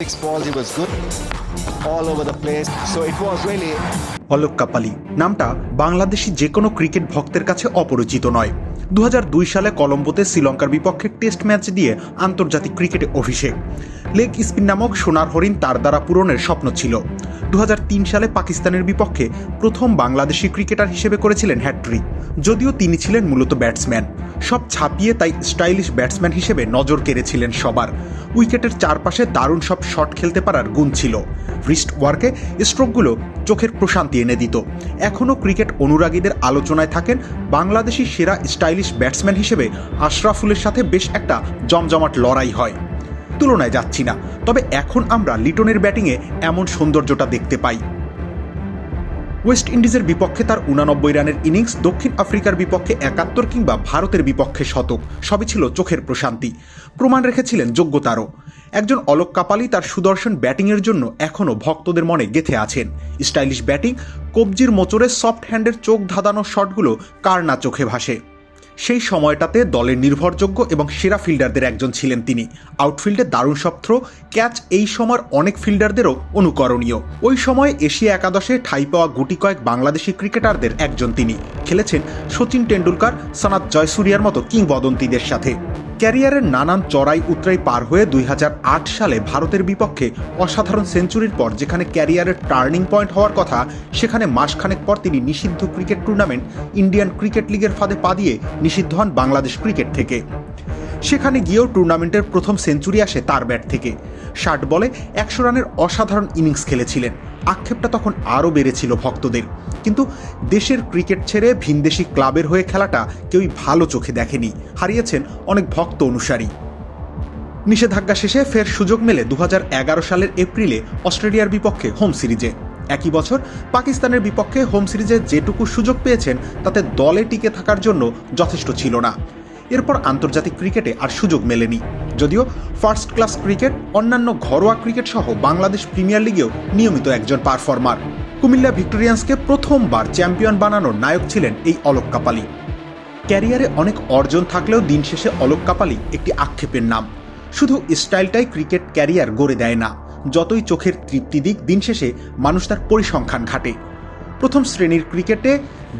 Six balls, he was good. All over the place. So it was really Alok Kapali. নামটা বাংলাদেশি যে কোনো cricket ভক্তের কাছে অপরিচিত নয়। দু সালে কলম্বোতে শ্রীলঙ্কার বিপক্ষে টেস্ট ম্যাচ দিয়ে আন্তর্জাতিক ক্রিকেটে অভিষেক। লেগ স্পিন নামক সোনার হরিণ তার দ্বারা পূরণের স্বপ্ন ছিল। দু হাজার তিন সালে পাকিস্তানের বিপক্ষে প্রথম বাংলাদেশি ক্রিকেটার হিসেবে করেছিলেন হ্যাট্রিক যদিও তিনি ছিলেন মূলত ব্যাটসম্যান। সব ছাপিয়ে তাই স্টাইলিশ ব্যাটসম্যান হিসেবে নজর কেড়েছিলেন সবার। উইকেটের চারপাশে দারুণ সব শট খেলতে পারার গুণ ছিল। রিস্ট ওয়ার্কে স্ট্রোকগুলো চোখের প্রশান্তি এনে দিত। এখনও ক্রিকেট অনুরাগীদের আলোচনায় থাকেন বাংলাদেশি সেরা স্টাইলিশ ব্যাটসম্যান হিসেবে আশরাফুলের সাথে বেশ একটা জমজমাট লড়াই হয়। তুলনায় যাচ্ছি না, তবে এখন আমরা লিটনের ব্যাটিংয়ে এমন সৌন্দর্যটা দেখতে পাই। ওয়েস্ট ইন্ডিজের বিপক্ষে তার উনানব্বই রানের ইনিংস দক্ষিণ আফ্রিকার বিপক্ষে একাত্তর কিংবা ভারতের বিপক্ষে শতক, সবই ছিল চোখের প্রশান্তি। প্রমাণ রেখেছিলেন যোগ্যতারও। একজন অলোক কাপালি তার সুদর্শন ব্যাটিংয়ের জন্য এখনও ভক্তদের মনে গেথে আছেন। স্টাইলিশ ব্যাটিং, কবজির মোচরে সফট হ্যান্ডের চোখ ধাঁধানো শটগুলো কার না চোখে ভাসে? সেই সময়টাতে দলের নির্ভরযোগ্য এবং সেরা ফিল্ডারদের একজন ছিলেন তিনি। আউটফিল্ডে দারুণ সব ক্যাচ এই সময়ের অনেক ফিল্ডারদেরও অনুকরণীয়। ওই সময় এশিয়া একাদশে ঠাই পাওয়া গুটি কয়েক বাংলাদেশি ক্রিকেটারদের একজন তিনি। খেলেছেন সচিন টেন্ডুলকার সনাত জয়সুরিয়ার মতো কিংবদন্তিদের সাথে। ক্যারিয়ারের নানান চড়াই উতরাই পার হয়ে দুই হাজার আট সালে ভারতের বিপক্ষে অসাধারণ সেঞ্চুরির পর যেখানে ক্যারিয়ারের টার্নিং পয়েন্ট হওয়ার কথা, সেখানে মাসখানেক পর তিনি নিষিদ্ধ ক্রিকেট টুর্নামেন্ট ইন্ডিয়ান ক্রিকেট লিগের ফাঁদে পা দিয়ে নিষিদ্ধ হন বাংলাদেশ ক্রিকেট থেকে। সেখানে গিয়েও টুর্নামেন্টের প্রথম সেঞ্চুরি আসে তার ব্যাট থেকে। ষাট বলে একশো রানের অসাধারণ ইনিংস খেলেছিলেন। আক্ষেপটা তখন আরও বেড়েছিল ভক্তদের। কিন্তু দেশের ক্রিকেট ছেড়ে ভিনদেশি ক্লাবের হয়ে খেলাটা কেউই ভালো চোখে দেখেনি। হারিয়েছেন অনেক ভক্ত অনুসারী। নিষেধাজ্ঞা শেষে ফের সুযোগ মেলে দু হাজার এগারো সালের এপ্রিলে অস্ট্রেলিয়ার বিপক্ষে হোম সিরিজে। একই বছর পাকিস্তানের বিপক্ষে হোম সিরিজে যেটুকু সুযোগ পেয়েছেন, তাতে দলে টিকে থাকার জন্য যথেষ্ট ছিল না। এরপর আন্তর্জাতিক ক্রিকেটে আর সুযোগ মেলেনি। যদিও ফার্স্ট ক্লাস ক্রিকেট, অন্যান্য ঘরোয়া ক্রিকেট সহ বাংলাদেশ প্রিমিয়ার লিগেও নিয়মিত একজন পারফর্মার কুমিল্লা ভিক্টোরিয়ান্সকে প্রথমবার চ্যাম্পিয়ন বানানোর নায়ক ছিলেন এই অলোক কাপালি। ক্যারিয়ারে অনেক অর্জন থাকলেও দিন শেষে অলোক কাপালি একটি আক্ষেপের নাম। শুধু স্টাইলটাই ক্রিকেট ক্যারিয়ার গড়ে দেয় না, যতই চোখের তৃপ্তি দিক, দিন শেষে মানুষ তার পরিসংখ্যান ঘাটে। প্রথম শ্রেণির ক্রিকেটে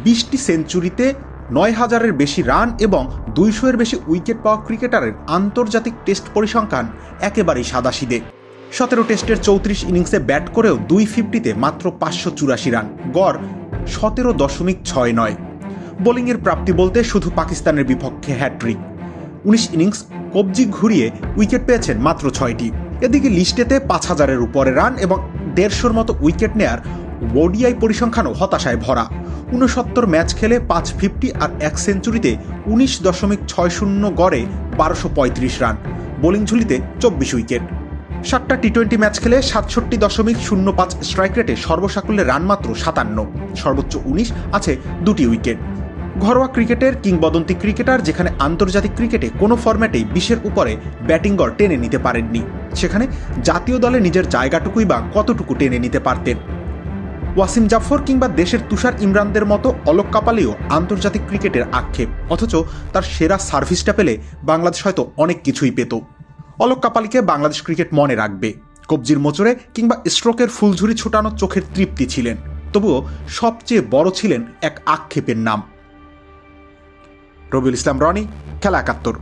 বিশটি সেঞ্চুরিতে নয় হাজারের বেশি রান এবং দুইশো এর বেশি উইকেট পাওয়া ক্রিকেটারের আন্তর্জাতিক টেস্ট পরিসংখ্যান একেবারেই সাদাসিদে। সতেরো টেস্টের চৌত্রিশ ইনিংসে ব্যাট করেও দুই ফিফটিতে মাত্র পাঁচশো চুরাশি রান। গড় সতেরো দশমিক ছয় নয়। বোলিংয়ের প্রাপ্তি বলতে শুধু পাকিস্তানের বিপক্ষে হ্যাট্রিক উনিশ ইনিংস কবজি ঘুরিয়ে উইকেট পেয়েছেন মাত্র ছয়টি। এদিকে লিস্টেতে পাঁচ হাজারের উপরে রান এবং দেড়শোর মতো উইকেট নেয়ার ওডিআই পরিসংখ্যানও হতাশায় ভরা। ঊনসত্তর ম্যাচ খেলে পাঁচ ফিফটি আর এক সেঞ্চুরিতে উনিশ দশমিক ছয় শূন্য গড়ে বারোশো পঁয়ত্রিশ রান। বোলিং ঝুলিতে চব্বিশ উইকেট। সাতটা টি টোয়েন্টি ম্যাচ খেলে সাতষট্টি দশমিক শূন্য পাঁচ স্ট্রাইক রেটে সর্বসাকুল্যে রান মাত্র সাতান্ন। সর্বোচ্চ উনিশ আছে দুটি উইকেট। ঘরোয়া ক্রিকেটের কিংবদন্তি ক্রিকেটার যেখানে আন্তর্জাতিক ক্রিকেটে কোনো ফরম্যাটেই বিশের উপরে ব্যাটিং গড় টেনে নিতে পারেননি। সেখানে জাতীয় দলে নিজের জায়গাটুকুই বা কতটুকু টেনে নিতে পারতেন। ওয়াসিম জাফর কিংবা দেশের তুষার ইমরানদের মতো অলোক কাপালিও আন্তর্জাতিক ক্রিকেটের আক্ষেপ। অথচ তার সেরা সার্ভিসটা পেলে বাংলাদেশ হয়তো অনেক কিছুই পেত। অলোক কাপালিকে বাংলাদেশ ক্রিকেট মনে রাখবে। কবজির মোচরে কিংবা স্ট্রোকের ফুলঝুরি ছুটানো চোখের তৃপ্তি ছিলেন। তবুও সবচেয়ে বড় ছিলেন এক আক্ষেপের নাম। রবিউল ইসলাম, রনি, খেলা একাত্তর।